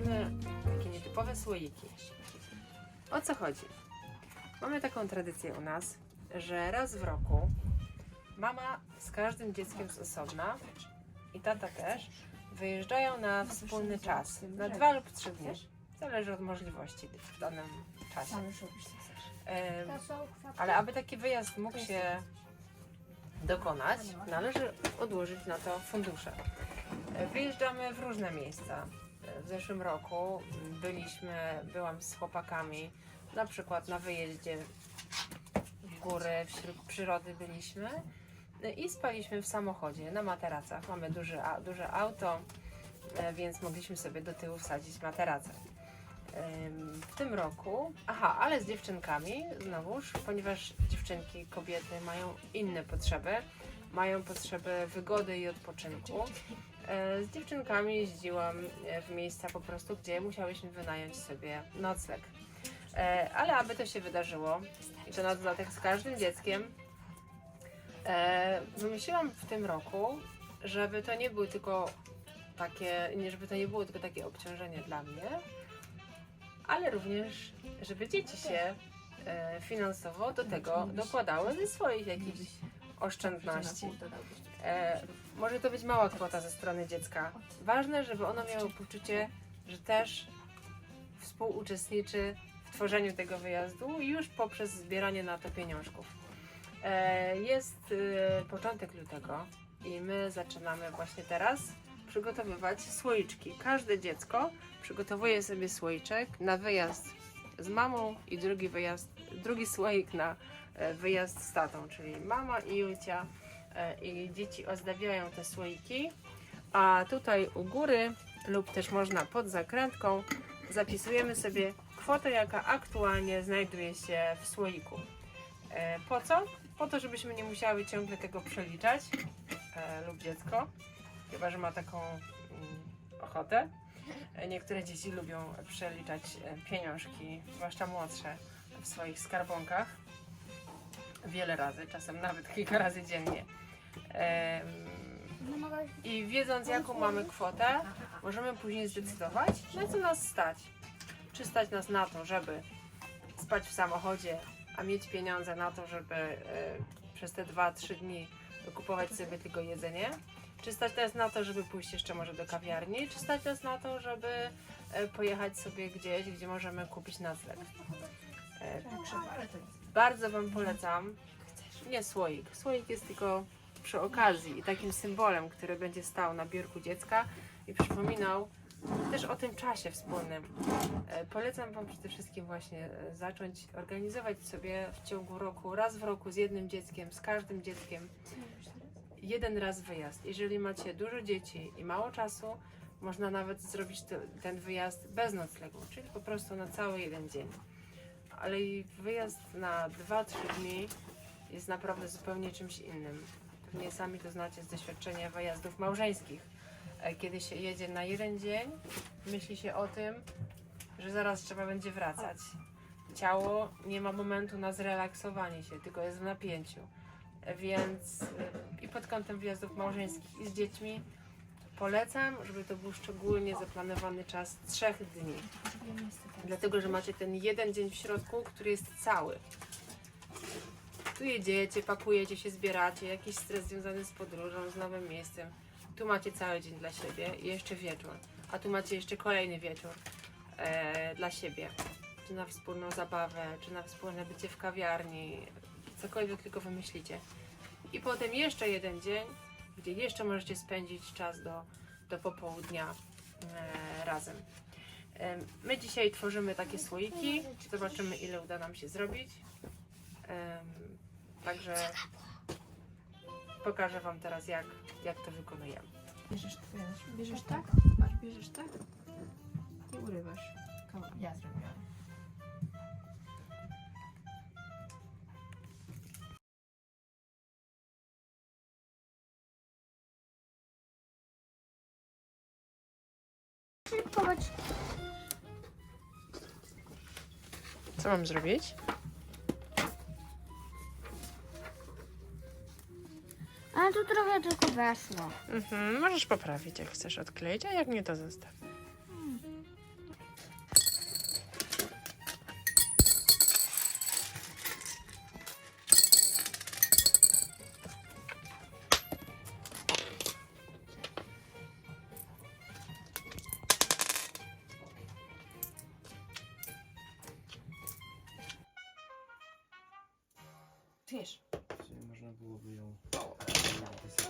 potrzebujemy takie nietypowe słoiki. O co chodzi? Mamy taką tradycję u nas, że raz w roku mama z każdym dzieckiem z osobna i tata też wyjeżdżają na wspólny czas, na dwa lub trzy dni. Zależy od możliwości w danym czasie. Ale aby taki wyjazd mógł się dokonać, należy odłożyć na to fundusze. Wyjeżdżamy w różne miejsca. W zeszłym roku byliśmy, byłam z chłopakami, na przykład na wyjeździe w góry, wśród przyrody byliśmy e, i spaliśmy w samochodzie na materacach. Mamy duże, a- duże auto, e, więc mogliśmy sobie do tyłu wsadzić materacę. W tym roku, aha, ale z dziewczynkami znowuż, ponieważ dziewczynki, kobiety mają inne potrzeby, mają potrzeby wygody i odpoczynku. E, Z dziewczynkami jeździłam e, w miejsca po prostu, gdzie musiałyśmy wynająć sobie nocleg. E, Ale aby to się wydarzyło, i to na dodatek z każdym dzieckiem, wymyśliłam w tym roku, żeby to nie były tylko takie, nie, żeby to nie było tylko takie obciążenie dla mnie, ale również, żeby dzieci się finansowo do tego dokładały ze swoich jakichś oszczędności. Może to być mała kwota ze strony dziecka. Ważne, żeby ono miało poczucie, że też współuczestniczy w tworzeniu tego wyjazdu już poprzez zbieranie na to pieniążków. E, jest e, początek lutego i my zaczynamy właśnie teraz przygotowywać słoiczki. Każde dziecko przygotowuje sobie słoiczek na wyjazd z mamą i drugi wyjazd, drugi słoik na e, wyjazd z tatą, czyli mama i Jucia i dzieci ozdabiają te słoiki, a tutaj u góry lub też można pod zakrętką zapisujemy sobie kwotę, jaka aktualnie znajduje się w słoiku. E, Po co? Po to, żebyśmy nie musiały ciągle tego przeliczać e, lub dziecko, chyba że ma taką mm, ochotę. E, Niektóre dzieci lubią przeliczać e, pieniążki, zwłaszcza młodsze, w swoich skarbonkach wiele razy, czasem nawet kilka razy dziennie. I wiedząc, jaką mamy kwotę, możemy później zdecydować, na co nas stać. Czy stać nas na to, żeby spać w samochodzie, a mieć pieniądze na to, żeby e, przez te 2-3 dni kupować sobie tylko jedzenie? Czy stać nas na to, żeby pójść jeszcze może do kawiarni? Czy stać nas na to, żeby e, pojechać sobie gdzieś, gdzie możemy kupić nocleg? E, bardzo Wam polecam. Nie słoik. Słoik jest tylko przy okazji i takim symbolem, który będzie stał na biurku dziecka i przypominał też o tym czasie wspólnym. E, Polecam Wam przede wszystkim właśnie e, zacząć organizować sobie w ciągu roku, raz w roku z jednym dzieckiem, z każdym dzieckiem, jeden raz wyjazd. Jeżeli macie dużo dzieci i mało czasu, można nawet zrobić ten wyjazd bez noclegu, czyli po prostu na cały jeden dzień. Ale wyjazd na 2-3 dni jest naprawdę zupełnie czymś innym. Pewnie sami to znacie z doświadczenia wyjazdów małżeńskich. E, Kiedy się jedzie na jeden dzień, myśli się o tym, że zaraz trzeba będzie wracać. Ciało nie ma momentu na zrelaksowanie się, tylko jest w napięciu. E, Więc e, i pod kątem wyjazdów małżeńskich i z dziećmi polecam, żeby to był szczególnie zaplanowany czas trzech dni. Dlatego, że macie ten jeden dzień w środku, który jest cały. Tu jedziecie, pakujecie się, zbieracie, jakiś stres związany z podróżą, z nowym miejscem. Tu macie cały dzień dla siebie i jeszcze wieczór. A tu macie jeszcze kolejny wieczór e, dla siebie. Czy na wspólną zabawę, czy na wspólne bycie w kawiarni, cokolwiek tylko wymyślicie. I potem jeszcze jeden dzień, gdzie jeszcze możecie spędzić czas do, do popołudnia e, razem. Em, My dzisiaj tworzymy takie słoiki. Zobaczymy, ile uda nam się zrobić. Em, Także pokażę Wam teraz, jak, jak to wykonujemy. Bierzesz, bierzesz, bierzesz tak? Patrz, bierzesz tak i urywasz kawałek. Ja zrobiłam. Co mam zrobić? Ale tu trochę tylko weszło. Mhm, możesz poprawić, jak chcesz odkleić, a jak nie, to zostaw. Wiesz, można byłoby ją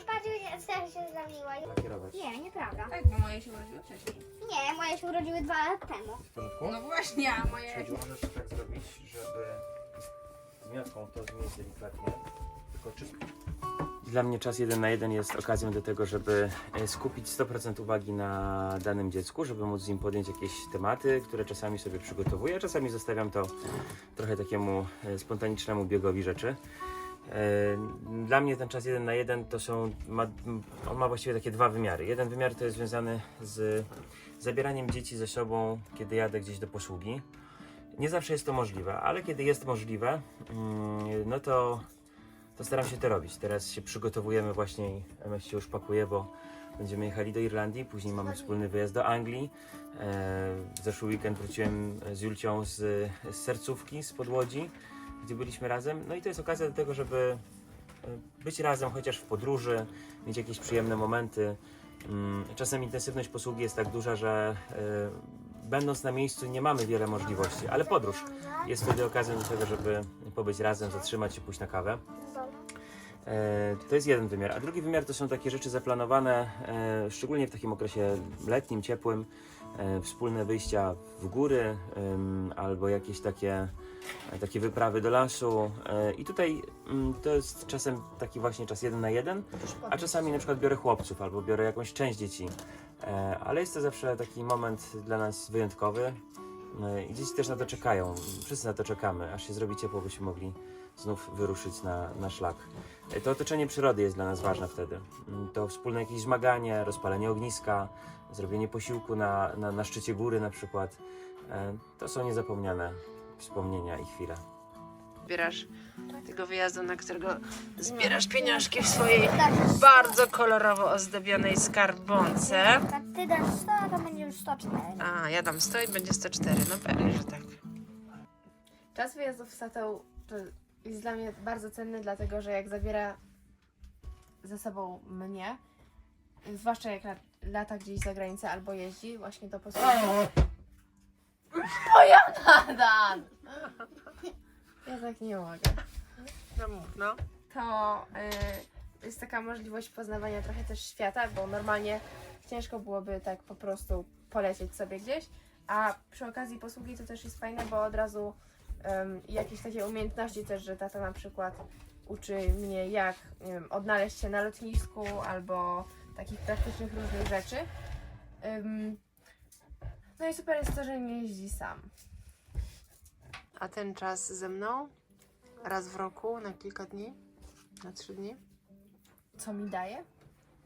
Patrz, ja też się zamiła. lakierować. Nie, nieprawda. Tak, bo moje się urodziły wcześniej. Nie, moje się urodziły dwa lata temu. W porządku? No właśnie, a moje... Słuchajcie, możesz tak zrobić, żeby z miotką to zmienić delikatnie, tylko czysto. Dla mnie czas jeden na jeden jest okazją do tego, żeby e, skupić 100% uwagi na danym dziecku, żeby móc z nim podjąć jakieś tematy, które czasami sobie przygotowuję, a czasami zostawiam to trochę takiemu e, spontanicznemu biegowi rzeczy. Dla mnie ten czas jeden na jeden to są, ma, on ma właściwie takie dwa wymiary. Jeden wymiar to jest związany z zabieraniem dzieci ze sobą, kiedy jadę gdzieś do posługi. Nie zawsze jest to możliwe, ale kiedy jest możliwe, mm, no to, to staram się to robić. Teraz się przygotowujemy właśnie, MS się już pakuje, bo będziemy jechali do Irlandii, później mamy wspólny wyjazd do Anglii. E, W zeszły weekend wróciłem z Julcią z, z sercówki, z podłodzi, gdzie byliśmy razem. No i to jest okazja do tego, żeby e, być razem chociaż w podróży, mieć jakieś przyjemne momenty. Mm, Czasem intensywność posługi jest tak duża, że e, będąc na miejscu nie mamy wiele możliwości, ale podróż jest wtedy okazją do tego, żeby pobyć razem, zatrzymać się, pójść na kawę. E, To jest jeden wymiar. A drugi wymiar to są takie rzeczy zaplanowane, szczególnie w takim okresie letnim, ciepłym, wspólne wyjścia w góry albo jakieś takie, takie wyprawy do lasu. E, I tutaj mm, to jest czasem taki właśnie czas jeden na jeden, a czasami na przykład biorę chłopców albo biorę jakąś część dzieci. E, Ale jest to zawsze taki moment dla nas wyjątkowy. E, I dzieci też na to czekają. Wszyscy na to czekamy, aż się zrobi ciepło, byśmy mogli znów wyruszyć na, na szlak. E, To otoczenie przyrody jest dla nas ważne wtedy. Mm, To wspólne jakieś zmaganie, rozpalenie ogniska, zrobienie posiłku na, na, na szczycie góry na przykład. E, To są niezapomniane wspomnienia i chwile. Zbierasz tego wyjazdu, na którego zbierasz pieniążki w swojej bardzo kolorowo ozdobionej skarbonce. Ty dasz 100, a to będzie już 104. A, ja dam 100 i będzie 104. No pewnie, że tak. Czas wyjazdów z tatą to jest dla mnie bardzo cenny, dlatego że jak zabiera ze sobą mnie, zwłaszcza jak lat- lata gdzieś za granicę albo jeździ właśnie do posługi. To ja nadal! Ja tak nie mogę. No mów, no. To y, jest taka możliwość poznawania trochę też świata, bo normalnie ciężko byłoby tak po prostu polecieć sobie gdzieś, a przy okazji posługi to też jest fajne, bo od razu um, jakieś takie umiejętności też, że tata na przykład uczy mnie jak nie wiem, odnaleźć się na lotnisku albo takich praktycznych różnych rzeczy. Ym, no i super jest to, że nie jeździ sam. A ten czas ze mną? Raz w roku, na kilka dni? Na trzy dni? Co mi daje?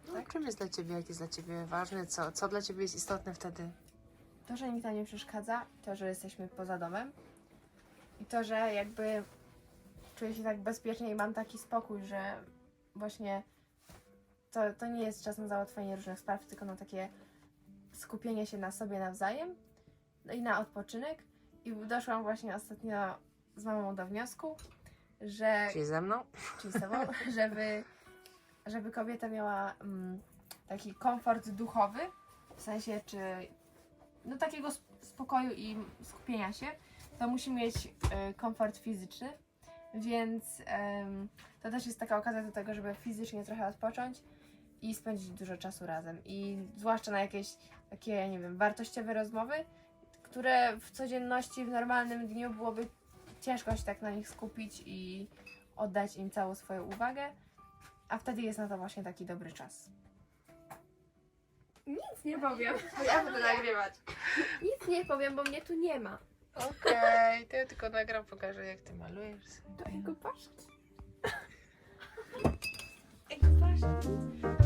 No, czym jest dla Ciebie, jak jest dla Ciebie ważne? Co, co dla Ciebie jest istotne wtedy? To, że nikt nam nie przeszkadza, to, że jesteśmy poza domem i to, że jakby czuję się tak bezpiecznie i mam taki spokój, że właśnie to, to nie jest czas na załatwianie różnych spraw, tylko na takie skupienie się na sobie nawzajem no i na odpoczynek. I doszłam właśnie ostatnio z mamą do wniosku, że Czyli ze mną? czyli z tobą, żeby, żeby kobieta miała mm, taki komfort duchowy, w sensie czy no takiego sp- spokoju i skupienia się, to musi mieć y, komfort fizyczny, więc em, to też jest taka okazja do tego, żeby fizycznie trochę odpocząć i spędzić dużo czasu razem. I zwłaszcza na jakieś takie, nie wiem, wartościowe rozmowy, które w codzienności, w normalnym dniu byłoby ciężko się tak na nich skupić i oddać im całą swoją uwagę, a wtedy jest na to właśnie taki dobry czas. Nic nie powiem, ja będę nagrywać. Nic nie powiem, bo mnie tu nie ma. Okej, to ja tylko nagram, pokażę jak Ty malujesz. Do jego paszki. Thank